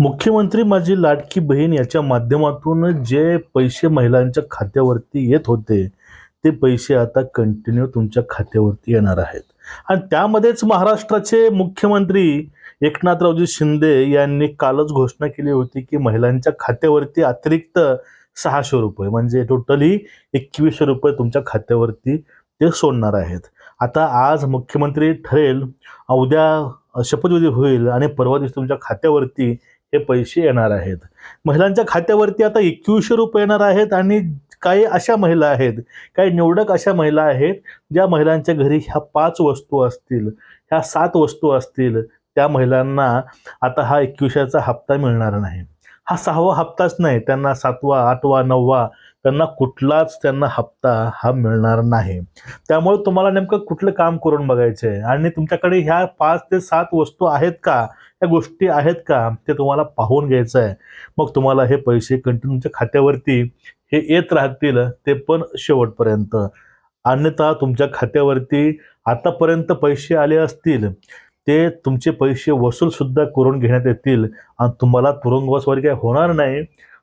मुख्यमंत्री माझी लाडकी बहीण याच्या माध्यमातून जे पैसे महिलांच्या खात्यावरती येत होते ते पैसे आता कंटिन्यू तुमच्या खात्यावरती येणार आहेत. आणि त्यामध्येच महाराष्ट्राचे मुख्यमंत्री एकनाथरावजी शिंदे यांनी कालच घोषणा केली होती की महिलांच्या खात्यावरती अतिरिक्त सहाशे रुपये म्हणजे टोटली एकवीसशे रुपये तुमच्या खात्यावरती ते सोडणार आहेत. आता आज मुख्यमंत्री ठरेल उद्या शपथविधी होईल आणि परवा दिवशी तुमच्या खात्यावरती हे पैसे येणार आहेत. महिलांच्या खात्यावरती आता एकवीसशे रुपये येणार आहेत आणि काही अशा महिला आहेत काही निवडक अशा महिला आहेत ज्या महिलांच्या घरी ह्या पाच वस्तू असतील ह्या सात वस्तू असतील त्या महिलांना आता हा एकविसाचा हप्ता मिळणार नाही. हा सहावा हप्ताच नाही त्यांना सातवा आठवा नववा त्यांना कुठलाच त्यांना हप्ता हा मिळणार नाही. त्यामुळे तुम्हाला नेमकं कुठलं काम करून बघायचं आहे आणि तुमच्याकडे ह्या पाच ते सात वस्तू आहेत का? या गोष्टी आहेत का? ते तुम्हाला पाहून घ्यायचं आहे मग तुम्हाला हे पैसे कंटिन्यू तुमच्या खात्यावरती हे येत राहतील ते पण शेवटपर्यंत. अन्यथा तुमच्या खात्यावरती आतापर्यंत पैसे आले असतील ते तुमचे पैसे वसूलसुद्धा करून घेण्यात येतील आणि तुम्हाला तुरुंगवास वगैरे काही होणार नाही.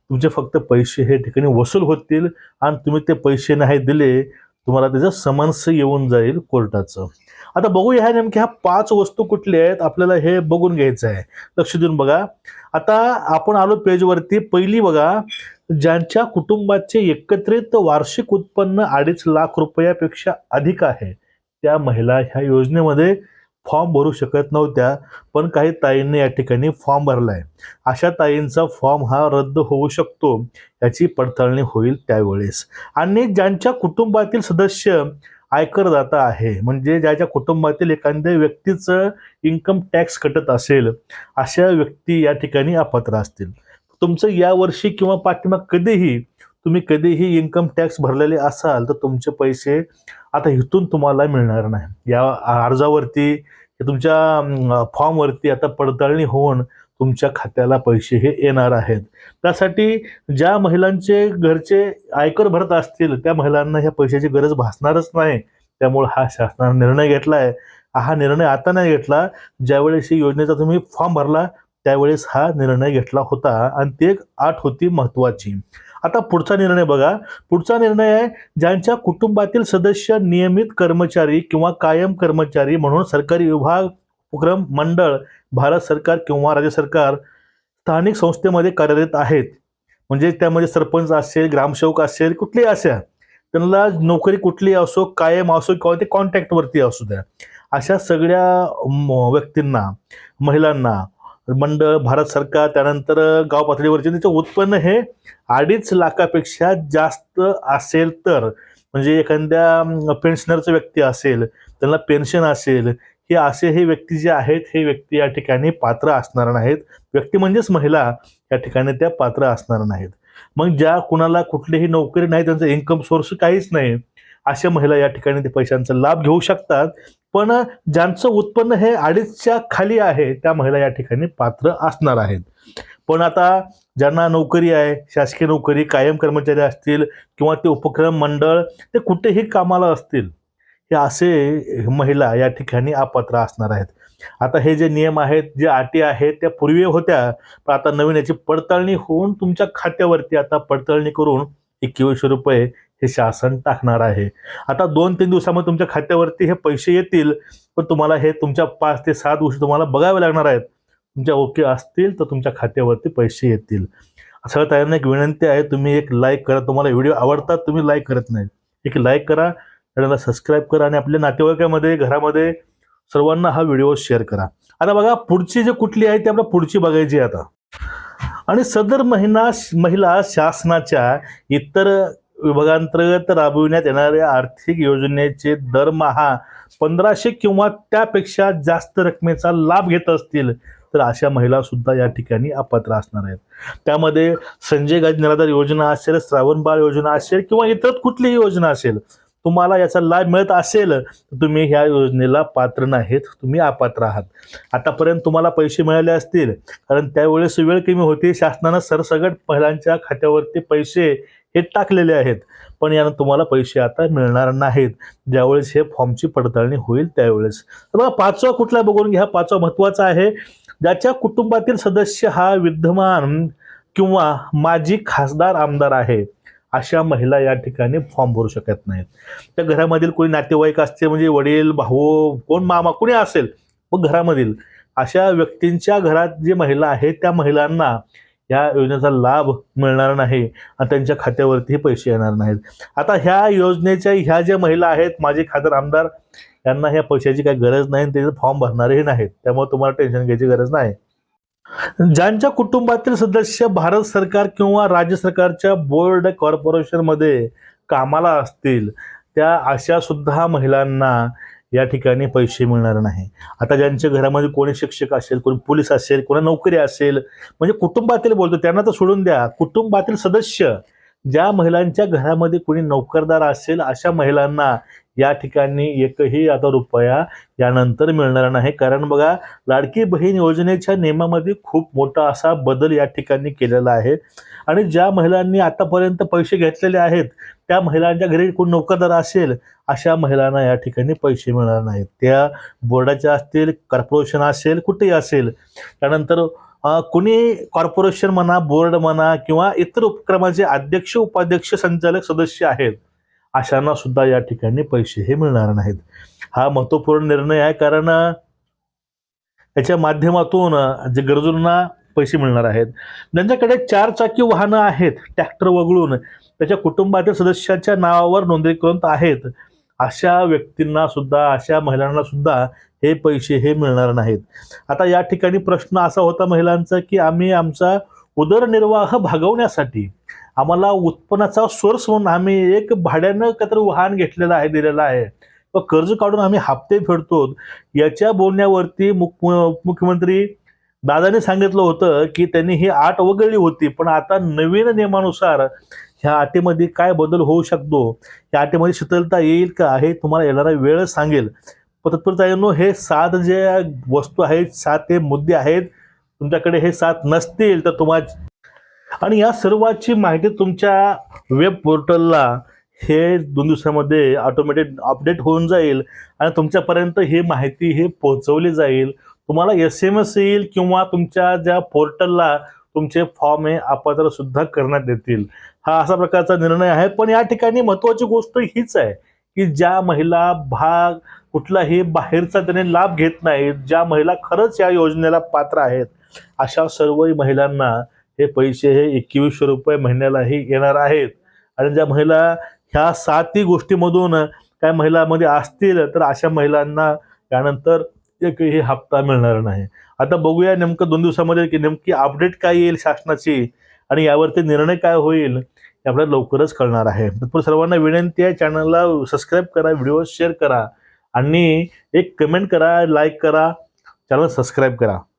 तुमचे फक्त पैसे हे ठिकाणी वसूल होतील आणि तुम्ही ते पैसे नाही दिले तुम्हाला त्याचं समन्स येऊन जाईल कोर्टाचं. आता बघूया ह्या नेमक्या ह्या पाच वस्तू कुठल्या आहेत आपल्याला हे बघून घ्यायचं आहे. लक्ष देऊन बघा. आता आपण आलो पेजवरती पहिली बघा ज्यांच्या कुटुंबाचे एकत्रित वार्षिक उत्पन्न अडीच लाख रुपयापेक्षा अधिक आहे त्या महिला ह्या योजनेमध्ये फॉर्म भरू शकत नव्हत्या पण काही ताईंनी या ठिकाणी फॉर्म भरला आहे अशा ताईंचा फॉर्म हा रद्द होऊ शकतो याची पडताळणी होईल त्यावेळेस. आणि ज्यांच्या कुटुंबातील सदस्य आयकरदाता आहे. म्हणजे ज्याच्या कुटुंबातील एखाद्या व्यक्तीचं इन्कम टॅक्स कटत असेल अशा व्यक्ती या ठिकाणी अपात्र असतील. तुमचं यावर्षी किंवा पाठिंबा कधीही तुम्ही कधीही इन्कम टॅक्स भरलेले असाल तर तुमचे पैसे आता इथून तुम्हाला मिळणार नाही. या अर्जावरती तुमच्या फॉर्मवरती आता पडताळणी होऊन तुमच्या खात्याला पैसे हे येणार आहेत. त्यासाठी ज्या महिलांचे घरचे आयकर भरत असतील त्या महिलांना ह्या पैशाची गरज भासणारच नाही. त्यामुळे हा शासनाने निर्णय घेतला आहे हा निर्णय आता नाही घेतला. ज्यावेळेस योजनेचा तुम्ही फॉर्म भरला त्यावेळेस हा निर्णय घेतला होता. आणि ती एक आठ होती महत्वाची आता पुढचा निर्णय बघा. पुढचा निर्णय आहे ज्यांच्या कुटुंबातील सदस्य नियमित कर्मचारी किंवा कायम कर्मचारी म्हणून सरकारी विभाग उपक्रम मंडळ भारत सरकार किंवा राज्य सरकार स्थानिक संस्थेमध्ये कार्यरत आहेत. म्हणजे त्यामध्ये सरपंच असेल ग्रामसेवक असेल कुठली असेल त्यांना नोकरी कुठली असो कायम असो किंवा ते कॉन्टॅक्टवरती असू द्या. अशा सगळ्या व्यक्तींना महिलांना मंडळ भारत सरकार त्यानंतर गाव पातळीवरचे त्याचं उत्पन्न हे अडीच लाखापेक्षा जास्त असेल तर. म्हणजे एखाद्या पेन्शनरचं व्यक्ती असेल त्यांना पेन्शन असेल हे असे हे व्यक्ती जे आहेत हे व्यक्ती या ठिकाणी पात्र असणार नाहीत. व्यक्ती म्हणजेच महिला या ठिकाणी त्या पात्र असणार नाहीत. मग ज्या कुणाला कुठलीही नोकरी नाही त्यांचं इन्कम सोर्स काहीच नाही अशा महिला या ठिकाणी ते पैशांचा लाभ घेऊ शकतात. पण ज्यांचं उत्पन्न हे अडीचच्या खाली आहे त्या महिला या ठिकाणी पात्र असणार आहेत. पण आता ज्यांना नोकरी आहे शासकीय नोकरी कायम कर्मचारी असतील किंवा ते उपक्रम मंडळ ते कुठेही कामाला असतील हे असे महिला या ठिकाणी अपात्र असणार आहेत. आता हे जे नियम आहेत जे अटी आहेत त्या पूर्वी होत्या पण आता नवीन याची पडताळणी होऊन तुमच्या खात्यावरती आता पडताळणी करून एकवीसशे रुपये हे शासन टाकणार आहे. आता दोन तीन दिवसामध्ये तुमच्या खात्यावरती हे पैसे येतील पण तुम्हाला हे तुमच्या पाच ते सात गोष्टी तुम्हाला बघावे लागणार आहेत. तुमच्या ओके असतील तर तुमच्या खात्यावरती पैसे येतील. असं ताईंना एक विनंती आहे तुम्ही एक लाईक करा. तुम्हाला व्हिडिओ आवडतात तुम्ही लाईक करत नाही. एक लाईक करा चॅनलला सबस्क्राईब करा आणि आपल्या नातेवाईकामध्ये घरामध्ये सर्वांना हा व्हिडिओ शेअर करा. आता बघा पुढची जे कुठली आहे ती आपल्याला पुढची बघायची आहे आता. आणि सदर महिना महिला शासनाच्या इतर विभागांतर्गत राबविण्यात येणाऱ्या आर्थिक योजनेचे दरमहा पंधराशे किंवा त्यापेक्षा जास्त रकमेचा लाभ घेत असतील तर अशा महिला सुद्धा या ठिकाणी अपात्र असणार आहेत. त्यामध्ये संजय गांधी निराधार योजना असेल श्रावण बाळ योजना असेल किंवा इतर कुठलीही योजना असेल तुम्हाला याचा लाभ मिळत असेल तर तुम्ही ह्या योजनेला पात्र नाहीत तुम्ही अपात्र आहात. आतापर्यंत तुम्हाला पैसे मिळाले असतील कारण त्यावेळेस वेळ कमी होती शासनानं सरसगट महिलांच्या खात्यावरती पैसे हे टाकलेले आहेत पण यानं तुम्हाला पैसे आता मिळणार नाहीत. ज्यावेळेस हे फॉर्मची पडताळणी होईल त्यावेळेस. तर बघा पाचवा कुठला बघून घ्या पाचवा महत्त्वाचा आहे. ज्याच्या कुटुंबातील सदस्य हा विद्यमान किंवा माजी खासदार आमदार आहे. अशा महिला या ठिकाणी फॉर्म भरू शकत नाहीत. त्या घरामधील कोणी नातेवाईक असते म्हणजे वडील भाऊ कोण मामा कोणी असेल मग घरामधील अशा व्यक्तींच्या घरात जी महिला आहेत त्या महिलांना या योजनेचा लाभ मिळणार नाही आणि त्यांच्या खात्यावरतीही पैसे येणार नाहीत. आता ह्या योजनेच्या ह्या ज्या महिला आहेत माझे खासदार आमदार यांना ह्या पैशाची काही गरज नाही आणि त्याचे फॉर्म भरणारेही नाहीत. त्यामुळे तुम्हाला टेन्शन घ्यायची गरज नाही. ज्यांच्या कुटुंबातील सदस्य भारत सरकार किंवा राज्य सरकारच्या बोर्ड कॉर्पोरेशनमध्ये कामाला असतील त्या अशा सुद्धा महिलांना या ठिकाणी पैसे मिळणार नाही. आता ज्यांच्या घरामध्ये कोणी शिक्षक असेल कोणी पोलीस असेल कोणा नोकरी असेल म्हणजे कुटुंबातील बोलतो त्यांना तर सोडून द्या. कुटुंबातील सदस्य ज्या महिलांच्या घरामध्ये कोणी नोकरदार असेल अशा महिलांना या ठिकाणी एकही आता रुपया यानंतर मिळणार नाही. कारण बघा लाडकी बहीण योजनेच्या नियमामध्ये खूप मोठा असा बदल या ठिकाणी केलेला आहे. आणि ज्या महिलांनी आतापर्यंत पैसे घेतलेले आहेत त्या महिलांच्या घरी कोण नोकरदार असेल अशा महिलांना या ठिकाणी पैसे मिळणार नाहीत. त्या बोर्डाच्या असतील कॉर्पोरेशन असेल कुठेही असेल. त्यानंतर कुणी कॉर्पोरेशन म्हणा बोर्ड म्हणा किंवा इतर उपक्रमाचे अध्यक्ष उपाध्यक्ष संचालक सदस्य आहेत अशांना सुद्धा या ठिकाणी पैसे हे मिळणार नाहीत. हा महत्त्वपूर्ण निर्णय आहे कारण याच्या माध्यमातून जे गरजूंना पैसे मिळणार आहेत. ज्यांच्याकडे चार चाकी वाहनं आहेत ट्रॅक्टर वगळून त्याच्या कुटुंबातील सदस्याच्या नावावर नोंदणीकृत आहेत अशा व्यक्तींना सुद्धा अशा महिलांना सुद्धा हे पैसे हे मिळणार नाहीत. आता या ठिकाणी प्रश्न असा होता महिलांचा की आम्ही आमचा उदरनिर्वाह भागवण्यासाठी आम्हाला उत्पन्नाचा सोर्स म्हणून आम्ही एक भाड्यानं काहीतरी वाहन घेतलेलं आहे दिलेलं आहे. व कर्ज काढून आम्ही हप्ते फेडतो. याच्या बोलण्यावरती मुख मुख्यमंत्री दादाने सांगितलं होतं की त्यांनी ही आट वगळली होती पण आता नवीन नियमानुसार ह्या अटीमध्ये काय बदल होऊ शकतो? या अटीमध्ये शीतलता येईल का? हे तुम्हाला येणारा वेळ सांगेल. पण हे सात जे वस्तू आहेत सात हे मुद्दे आहेत तुमच्याकडे हे सात नसतील तर तुम्हाला आणि या सर्वाची माहिती तुमच्या वेब पोर्टलला हे दोन दिवसामध्ये ऑटोमॅटिक अपडेट होऊन जाईल आणि तुमच्यापर्यंत ही माहिती हे पोहोचवली जाईल. तुम्हाला एस एम एस येईल किंवा तुमच्या ज्या पोर्टलला तुमचे फॉर्म हे अपात्र सुद्धा करण्यात येतील हा असा प्रकारचा निर्णय आहे. पण या ठिकाणी महत्त्वाची गोष्ट हीच आहे की ज्या महिला भाग कुठलाही बाहेरचा त्याने लाभ घेत नाहीत ज्या महिला खरंच या योजनेला पात्र आहेत अशा सर्व महिलांना हे पैसे हे एकवीसशे रुपये महिन्यालाही येणार आहेत. आणि ज्या महिला ह्या सातही गोष्टीमधून काय महिलामध्ये असतील तर अशा महिलांना त्यानंतर एकही हप्ता मिळणार नाही. आता बघूया नेमकं दोन दिवसामध्ये की नेमकी अपडेट काय येईल शासनाची आणि यावरती निर्णय काय होईल हे आपल्याला लवकरच कळणार आहे. तत्पूर्वी सर्वांना विनंती आहे चॅनलला सबस्क्राईब करा व्हिडिओ शेअर करा आणि एक कमेंट करा लाईक करा चॅनल सबस्क्राईब करा.